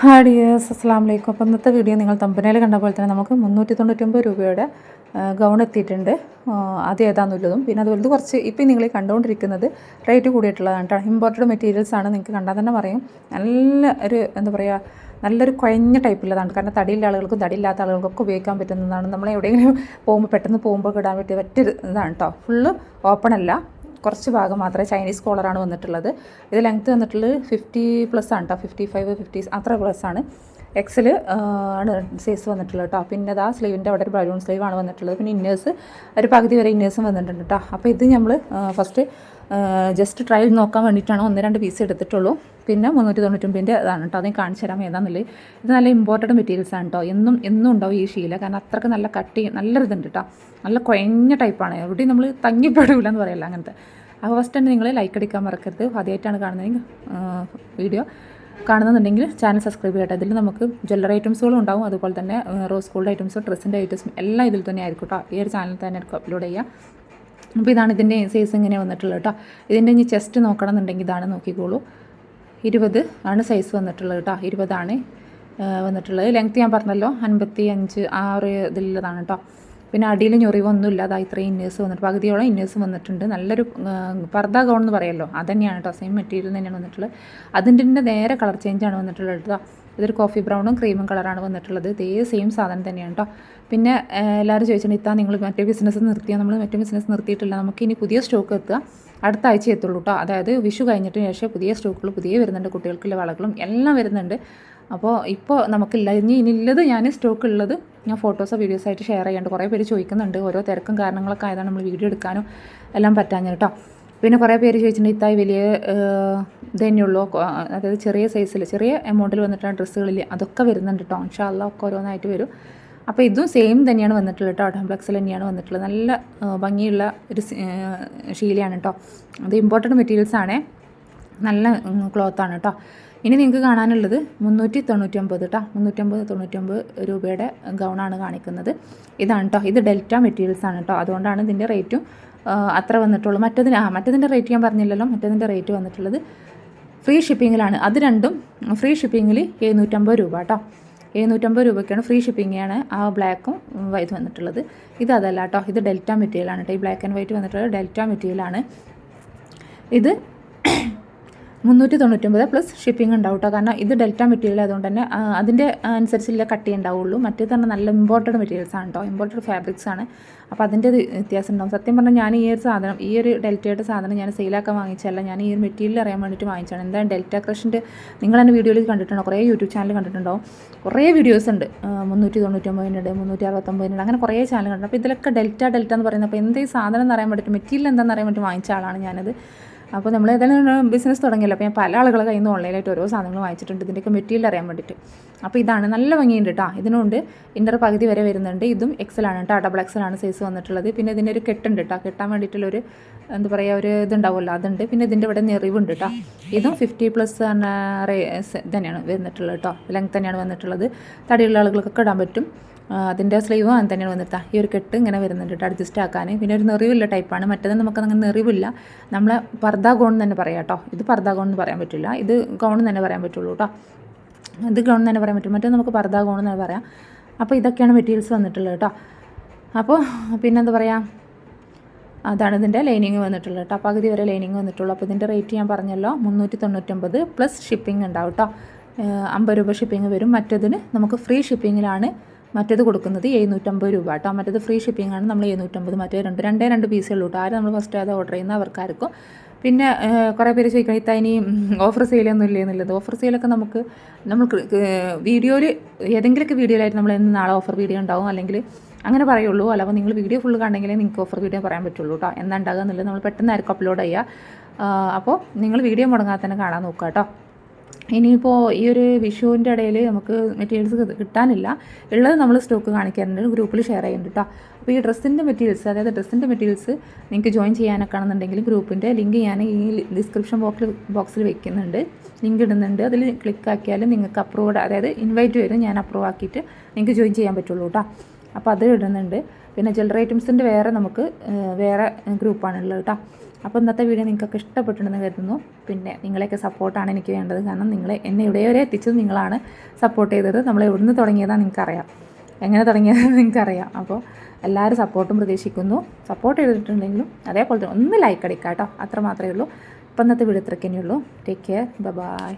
Hi dears അസ്സാം വലൈക്കും അപ്പോൾ ഇന്നത്തെ വീഡിയോ നിങ്ങൾ തമ്പനയിൽ കണ്ട പോലെ തന്നെ നമുക്ക് മുന്നൂറ്റി തൊണ്ണൂറ്റൊമ്പത് രൂപയുടെ ഗൗൺ എത്തിയിട്ടുണ്ട്. അത് ഏതാണെന്നുള്ളതും പിന്നെ അതുപോലെ കുറച്ച് ഇപ്പം നിങ്ങൾ കണ്ടുകൊണ്ടിരിക്കുന്നത് റേറ്റ് കൂടിയിട്ടുള്ളതാണ് കേട്ടോ. ഇമ്പോർട്ടഡ് മെറ്റീരിയൽസ് ആണ് നിങ്ങൾക്ക് കണ്ടാൽ തന്നെ പറയും. നല്ല ഒരു എന്താ പറയുക നല്ലൊരു കുഴഞ്ഞ ടൈപ്പുള്ളതാണ് കാരണം തടിയുള്ള ആളുകൾക്കും തടിയില്ലാത്ത ആളുകൾക്കൊക്കെ ഉപയോഗിക്കാൻ പറ്റുന്നതാണ്. നമ്മൾ എവിടെയെങ്കിലും പോകുമ്പോൾ പെട്ടെന്ന് പോകുമ്പോൾ ഇടാൻ പറ്റിയ പറ്റൊരു ഇതാണ് കേട്ടോ. ഫുള്ള് ഓപ്പൺ അല്ല. കുറച്ച് ഭാഗം മാത്രമേ ചൈനീസ് കോളറാണ് വന്നിട്ടുള്ളത്. ഇത് ലെങ്ത്ത് വന്നിട്ടുള്ളത് ഫിഫ്റ്റി പ്ലസ് ആണ് കേട്ടോ ഫിഫ്റ്റി ഫൈവ് ഫിഫ്റ്റി അത്ര പ്ലസ് ആണ്. എക്സൽ ആണ് സൈസ് വന്നിട്ടുള്ളത് കേട്ടോ പിന്നെ ആ സ്ലീവിന്റെ അവിടെ ഒരു ബലൂൺ ആണ് വന്നിട്ടുള്ളത്. പിന്നെ ഇന്നേഴ്സ് ഒരു പകുതി വരെ ഇന്നേഴ്സും വന്നിട്ടുണ്ട് കേട്ടോ അപ്പോൾ ഇത് നമ്മൾ ഫസ്റ്റ് ജസ്റ്റ് ട്രയൽ നോക്കാൻ വേണ്ടിയിട്ടാണ് ഒന്ന് രണ്ട് പീസ് എടുത്തിട്ടുള്ളൂ. പിന്നെ മുന്നൂറ്റി തൊണ്ണൂറ്റൊമ്പതിന്റെ അതാണ് കേട്ടോ അതേ കാണിച്ചു തരാം ഏതാണെന്നുള്ളത് ഇത് നല്ല ഇമ്പോർട്ടന്റ് മെറ്റീരിയൽസ് ആണ് കേട്ടോ എന്നും എന്നും ഉണ്ടാവും ഈ ശീല. കാരണം അത്രയ്ക്ക് നല്ല കട്ടി നല്ല ഇതുണ്ട് കേട്ടോ നല്ല കുഴഞ്ഞ ടൈപ്പാണ് എവിടെയും നമ്മൾ തങ്ങിപ്പെടില്ല എന്ന് പറയല്ല അങ്ങനത്തെ. അപ്പോൾ ഫസ്റ്റ് തന്നെ നിങ്ങൾ ലൈക്ക് അടിക്കാൻ മറക്കരുത്. ആദ്യമായിട്ടാണ് കാണുന്നതെങ്കിൽ വീഡിയോ കാണുന്നുണ്ടെങ്കിൽ ചാനൽ സബ്സ്ക്രൈബ് ചെയ്യട്ടെ. ഇതിൽ നമുക്ക് ജ്വല്ലറി ഐറ്റംസുകളും ഉണ്ടാവും. അതുപോലെ തന്നെ റോസ് ഗോൾഡ് ഐറ്റംസും ഡ്രസ്സിന്റെ ഐറ്റംസും എല്ലാം ഇതിൽ തന്നെ ആയിരിക്കും കേട്ടോ. ഈ ഒരു ചാനലിൽ തന്നെ അപ്ലോഡ് ചെയ്യുക. അപ്പോൾ ഇതാണ് ഇതിന്റെ സൈസ് ഇങ്ങനെ വന്നിട്ടുള്ളത് കേട്ടോ. ഇതിന്റെ ഇനി ചെസ്റ്റ് നോക്കണം എന്നുണ്ടെങ്കിൽ ഇതാണ് നോക്കിക്കോളൂ. ഇരുപത് ആണ് സൈസ് വന്നിട്ടുള്ളത് കേട്ടോ. ഇരുപതാണ് വന്നിട്ടുള്ളത്. ലെങ്ത് ഞാൻ പറഞ്ഞല്ലോ അൻപത്തി അഞ്ച് ആറ് ഇതിലുള്ളതാണ് കേട്ടോ. പിന്നെ അടിയിൽ ഞൊറിവൊന്നുമില്ല അതാ ഇത്രയും ഇന്നേഴ്സ് വന്നിട്ട്. പകുതിയോളം ഇന്നേഴ്സ് വന്നിട്ടുണ്ട്. നല്ലൊരു പർദ്ദ ഗൗൺ എന്ന് പറയുമല്ലോ അത് തന്നെയാണ് കേട്ടോ സെയിം മെറ്റീരിയൽ തന്നെയാണ് വന്നിട്ടുള്ളത്. അതിന്റെ നേരെ കളർ ചേഞ്ചാണ് വന്നിട്ടുള്ളത് കേട്ടോ ഇതൊരു കോഫി ബ്രൗണും ക്രീമും കളറാണ് വന്നിട്ടുള്ളത്. ഇതേ സെയിം സാധനം തന്നെയാണ് കേട്ടോ പിന്നെ എല്ലാവരും ചോദിച്ചിട്ടുണ്ട് ഇത്താ നിങ്ങൾ മറ്റേ ബിസിനസ് നിർത്തിയാൽ നമ്മൾ മറ്റേ ബിസിനസ് നിർത്തിയിട്ടില്ല. നമുക്ക് ഇനി പുതിയ സ്റ്റോക്ക് എത്തുക. അടുത്ത ആഴ്ച എത്തുള്ളൂ കേട്ടോ അതായത് വിഷു കഴിഞ്ഞിട്ട് ശേഷം പുതിയ സ്റ്റോക്കുകൾ പുതിയ വരുന്നുണ്ട് കുട്ടികൾക്കുള്ള വളകളും എല്ലാം വരുന്നുണ്ട്. അപ്പോൾ ഇപ്പോൾ നമുക്കില്ല ഇനി ഇനിയുള്ളത് ഞാൻ സ്റ്റോക്ക് ഉള്ളത് ഞാൻ ഫോട്ടോസോ വീഡിയോസോ ആയിട്ട് ഷെയർ ചെയ്യാണ്ട് കുറേ പേര് ചോദിക്കുന്നുണ്ട് ഓരോ തിരക്കും കാരണങ്ങളൊക്കെ ആയതാണ് നമ്മൾ വീഡിയോ എടുക്കാനും എല്ലാം പറ്റാഞ്ഞത് കേട്ടോ പിന്നെ കുറേ പേര് ചോദിച്ചിട്ടുണ്ട് ഇത്തായി വലിയ ഇതന്നെയുള്ളൂ ഇത് തന്നെയുള്ളൂ? അതായത് ചെറിയ സൈസിൽ ചെറിയ എമൗണ്ടിൽ വന്നിട്ടാണ് ഡ്രസ്സുകളിൽ അതൊക്കെ വരുന്നുണ്ട് കേട്ടോ ഇൻഷാല്ല ഒക്കെ ഓരോന്നായിട്ട് വരും. അപ്പോൾ ഇതും സെയിം തന്നെയാണ് വന്നിട്ടുള്ളത് കേട്ടോ ഡംപ്ലക്സിൽ തന്നെയാണ് വന്നിട്ടുള്ളത്. നല്ല ഭംഗിയുള്ള ഒരു ശീലയാണ് കേട്ടോ അത് ഇമ്പോർട്ടന്റ് മെറ്റീരിയൽസ് ആണേ. നല്ല ക്ലോത്താണ് കേട്ടോ ഇനി നിങ്ങൾക്ക് കാണാനുള്ളത് മുന്നൂറ്റി തൊണ്ണൂറ്റൊമ്പത് കേട്ടോ മുന്നൂറ്റമ്പത് തൊണ്ണൂറ്റൊമ്പത് രൂപയുടെ ഗൗണാണ് കാണിക്കുന്നത്. ഇതാണ് കേട്ടോ ഇത് ഡെൽറ്റ മെറ്റീരിയൽസ് ആണ് കേട്ടോ അതുകൊണ്ടാണ് ഇതിന്റെ റേറ്റും അത്ര വന്നിട്ടുള്ളൂ. മറ്റതിന് ആ മറ്റതിന്റെ റേറ്റ് ഞാൻ പറഞ്ഞില്ലല്ലോ. മറ്റതിന്റെ റേറ്റ് വന്നിട്ടുള്ളത് ഫ്രീ ഷിപ്പിങ്ങിലാണ് അത് രണ്ടും ഫ്രീ ഷിപ്പിങ്ങിൽ എഴുന്നൂറ്റമ്പത് രൂപ കേട്ടോ എഴുന്നൂറ്റമ്പത് രൂപയ്ക്കാണ് ഫ്രീ ഷിപ്പിങ്ങാണ് ആ ബ്ലാക്കും വൈറ്റ് വന്നിട്ടുള്ളത്. ഇത് അതല്ല കേട്ടോ ഇത് ഡെൽറ്റ മെറ്റീരിയലാണ് കേട്ടോ ഈ ബ്ലാക്ക് ആൻഡ് വൈറ്റ് വന്നിട്ടുള്ളത് ഡെൽറ്റ മെറ്റീരിയലാണ് ഇത് മുന്നൂറ്റി തൊണ്ണൂറ്റൊമ്പത് പ്ലസ് ഷിപ്പിംഗ് ഉണ്ടാവും കേട്ടോ കാരണം ഇത് ഡെൽറ്റ മെറ്റീരിയൽ ആയതുകൊണ്ട് തന്നെ അതിന്റെ അനുസരിച്ചുള്ള കട്ടി ഉണ്ടാവുള്ളൂ. മറ്റേ തന്നെ നല്ല ഇമ്പോർട്ടഡ് മെറ്റീരിയൽസ് ആണ് കേട്ടോ ഇമ്പോർട്ടഡ് ഫാബ്രിക്സ് ആണ്. അപ്പോൾ അതിന്റെ വ്യത്യാസം ഉണ്ടാവും. സത്യം പറഞ്ഞാൽ ഞാൻ ഈ ഒരു സാധനം ഈ ഒരു ഡെൽറ്റയുടെ സാധനം ഞാൻ സെയിലാക്കാൻ വാങ്ങിച്ചല്ല ഞാൻ ഈ ഒരു മെറ്റീരിയൽ അറിയാൻ വേണ്ടിയിട്ട് വാങ്ങിച്ചാണ് എന്തായാലും ഡെൽറ്റ ക്രഷിന്റെ നിങ്ങൾ എന്റെ വീഡിയോയിൽ കണ്ടിട്ടുണ്ടോ? കുറേ യൂട്യൂബ് ചാനൽ കണ്ടിട്ടുണ്ടോ കുറേ വീഡിയോസ് ഉണ്ട്. മുന്നൂറ്റി തൊണ്ണൂറ്റൊമ്പതിനുണ്ട് മുന്നൂറ്റി അറുപത്തൊമ്പതിനുണ്ട് അങ്ങനെ കുറേ ചാനൽ കണ്ടിട്ടുണ്ട്. അപ്പോൾ ഇതിലൊക്കെ ഡെൽറ്റ ഡെൽറ്റ എന്ന് പറയുന്നത്. അപ്പോൾ എന്ത് ഈ സാധനം എന്ന് അറിയാൻ വേണ്ടിയിട്ട് മെറ്റീരിയൽ എന്താണെന്ന് അറിയാൻ വേണ്ടി വാങ്ങിച്ച ആളാണ് ഞാനത്. അപ്പോൾ നമ്മൾ ഏതായാലും ബിസിനസ് തുടങ്ങിയല്ലോ. അപ്പോൾ ഞാൻ പല ആളുകളെ കയ്യിൽ നിന്ന് ഓൺലൈനായിട്ട് ഓരോ സാധനങ്ങൾ വാങ്ങിച്ചിട്ടുണ്ട്. ഇതിന്റെയൊക്കെ മെറ്റീരിയൽ അറിയാൻ വേണ്ടിയിട്ട്. അപ്പോൾ ഇതാണ്. നല്ല ഭംഗിയുണ്ട് കേട്ടോ ഇതിനുണ്ട്. ഇന്നർ പകുതി വരെ വരുന്നുണ്ട്. ഇതും എക്സൽ ആണ് കേട്ടോ ഡബിൾ എക്സൽ ആണ് സൈസ് വന്നിട്ടുള്ളത്. പിന്നെ ഇതിന്റെ ഒരു കെട്ടുണ്ട് കേട്ടോ കെട്ടാൻ വേണ്ടിയിട്ടുള്ളൊരു എന്താ പറയുക ഒരു ഇതുണ്ടാവുമല്ലോ. അതുണ്ട്. പിന്നെ ഇതിന്റെ ഇവിടെ നെറിവുണ്ട് കേട്ടോ ഇതും ഫിഫ്റ്റി പ്ലസ് തന്നെയാണ് വന്നിട്ടുള്ളത് കേട്ടോ ലെങ്ത് തന്നെയാണ് വന്നിട്ടുള്ളത്. തടിയുള്ള ആളുകൾക്കൊക്കെ ഇടാൻ പറ്റും. അതിന്റെ സ്ലീവും അങ്ങനെ തന്നെയാണ് വന്നിട്ടാ ഈ ഒരു കെട്ട് ഇങ്ങനെ വരുന്നുണ്ട് കേട്ടോ അഡ്ജസ്റ്റ് ആക്കാൻ പിന്നെ ഒരു നെറിവില്ല ടൈപ്പാണ് മറ്റേത് നമുക്ക് അങ്ങനെ നെറിവില്ല. നമ്മളെ പർദ്ദ ഗൗൺ തന്നെ പറയാം കേട്ടോ. ഇത് പർദ്ദ ഗൗൺ എന്ന് പറയാൻ പറ്റില്ല. ഇത് ഗൗൺ തന്നെ പറയാൻ പറ്റുള്ളൂ കേട്ടോ. ഇത് ഗൗൺ തന്നെ പറയാൻ പറ്റും മറ്റേ നമുക്ക് പർദ്ദ ഗൗൺ എന്ന് പറയാം. അപ്പോൾ ഇതൊക്കെയാണ് മെറ്റീരിയൽസ് വന്നിട്ടുള്ളത് കേട്ടോ. അപ്പോൾ പിന്നെന്താ പറയുക അതാണ് ഇതിന്റെ ലൈനിങ് വന്നിട്ടുള്ളത് കേട്ടോ. പകുതി വരെ ലൈനിങ് വന്നിട്ടുള്ളൂ. അപ്പോൾ ഇതിന്റെ റേറ്റ് ഞാൻ പറഞ്ഞല്ലോ മുന്നൂറ്റി തൊണ്ണൂറ്റൊമ്പത് പ്ലസ് ഷിപ്പിംഗ് ഉണ്ടാവും കേട്ടോ. അമ്പത് രൂപ ഷിപ്പിംഗ് വരും. മറ്റതിന് നമുക്ക് ഫ്രീ ഷിപ്പിങ്ങിലാണ് മറ്റേത് കൊടുക്കുന്നത് എഴുന്നൂറ്റമ്പത് രൂപ കേട്ടോ. മറ്റേത് ഫ്രീ ഷിപ്പിംഗ് ആണ് നമ്മൾ എഴുന്നൂറ്റമ്പത് മറ്റേ രണ്ട് രണ്ടേ രണ്ട് പീസേ ഉള്ളൂ കേട്ടോ. ആരും നമ്മൾ ഫസ്റ്റ് അത് ഓർഡർ ചെയ്യുന്ന അവർക്കാർക്കും പിന്നെ കുറേ പേര് ചോദിക്കണം ഇത്ത ഇനി ഓഫർ സെയിലൊന്നും ഇല്ലേ എന്നുള്ളത്? ഓഫർ സെയിലൊക്കെ നമുക്ക് നമ്മൾ വീഡിയോയിൽ ഏതെങ്കിലുമൊക്കെ വീഡിയോയിലായിട്ട് നമ്മൾ എന്ന് നാളെ ഓഫർ വീഡിയോ ഉണ്ടാവും. അല്ലെങ്കിൽ അങ്ങനെ പറയുള്ളൂ. അല്ല നിങ്ങൾ വീഡിയോ ഫുള്ള് കണ്ടെങ്കിലേ നിങ്ങൾക്ക് ഓഫർ വീഡിയോ പറയാൻ പറ്റുള്ളൂ കേട്ടോ. എന്താ ഉണ്ടാകുക എന്നുള്ളത് നമ്മൾ പെട്ടെന്നായിരിക്കും അപ്ലോഡ് ചെയ്യുക. അപ്പോൾ നിങ്ങൾ വീഡിയോ മുടങ്ങാതെ തന്നെ കാണാൻ നോക്കുക കേട്ടോ. ഇനിയിപ്പോൾ ഈ ഒരു വിഷുവിന്റെ ഇടയിൽ നമുക്ക് മെറ്റീരിയൽസ് കിട്ടാനില്ല. ഉള്ളത് നമ്മൾ സ്റ്റോക്ക് കാണിക്കാറുണ്ട്. ഗ്രൂപ്പിൽ ഷെയർ ചെയ്യുന്നുണ്ട് കേട്ടോ അപ്പോൾ ഈ ഡ്രസ്സിന്റെ മെറ്റീരിയൽസ് അതായത് ഡ്രസ്സിന്റെ മെറ്റീരിയൽസ് നിങ്ങൾക്ക് ജോയിൻ ചെയ്യാനൊക്കെ ആണെന്നുണ്ടെങ്കിൽ ഗ്രൂപ്പിന്റെ ലിങ്ക് ഞാൻ ഈ ഡിസ്ക്രിപ്ഷൻ ബോക്സിൽ ബോക്സിൽ വെക്കുന്നുണ്ട്. ലിങ്ക് ഇടുന്നുണ്ട്. അതിൽ ക്ലിക്ക് ആക്കിയാൽ നിങ്ങൾക്ക് അപ്രൂവ്ഡ് അതായത് ഇൻവൈറ്റ് വരും. ഞാൻ അപ്രൂവ് ആക്കിയിട്ട് നിങ്ങൾക്ക് ജോയിൻ ചെയ്യാൻ പറ്റുള്ളൂ കേട്ടോ അപ്പോൾ അത് ഇടുന്നുണ്ട്. പിന്നെ ജ്വല്ലറി ഐറ്റംസിന്റെ വേറെ നമുക്ക് വേറെ ഗ്രൂപ്പാണുള്ളത് കേട്ടോ അപ്പോൾ ഇന്നത്തെ വീഡിയോ നിങ്ങൾക്കൊക്കെ ഇഷ്ടപ്പെട്ടിട്ടുണ്ടെന്ന് കരുതുന്നു. പിന്നെ നിങ്ങളെയൊക്കെ സപ്പോർട്ടാണ് എനിക്ക് വേണ്ടത്. കാരണം നിങ്ങൾ എന്നെ ഇവിടെ വരെ എത്തിച്ചത് നിങ്ങളാണ് സപ്പോർട്ട് ചെയ്തത്. നമ്മൾ എവിടുന്ന് തുടങ്ങിയതാണ് നിങ്ങൾക്കറിയാം. എങ്ങനെ തുടങ്ങിയതെന്ന് നിങ്ങൾക്കറിയാം. അപ്പോൾ എല്ലാവരും സപ്പോർട്ടും പ്രതീക്ഷിക്കുന്നു. സപ്പോർട്ട് ചെയ്തിട്ടുണ്ടെങ്കിലും അതേപോലെ തന്നെ ഒന്ന് ലൈക്ക് അടിക്കാം കേട്ടോ. അത്ര മാത്രമേ ഉള്ളൂ. ഇപ്പം ഇന്നത്തെ വീഡിയോ ഇത്രയ്ക്കേ ഉള്ളൂ ടേക്ക് കെയർ ബൈ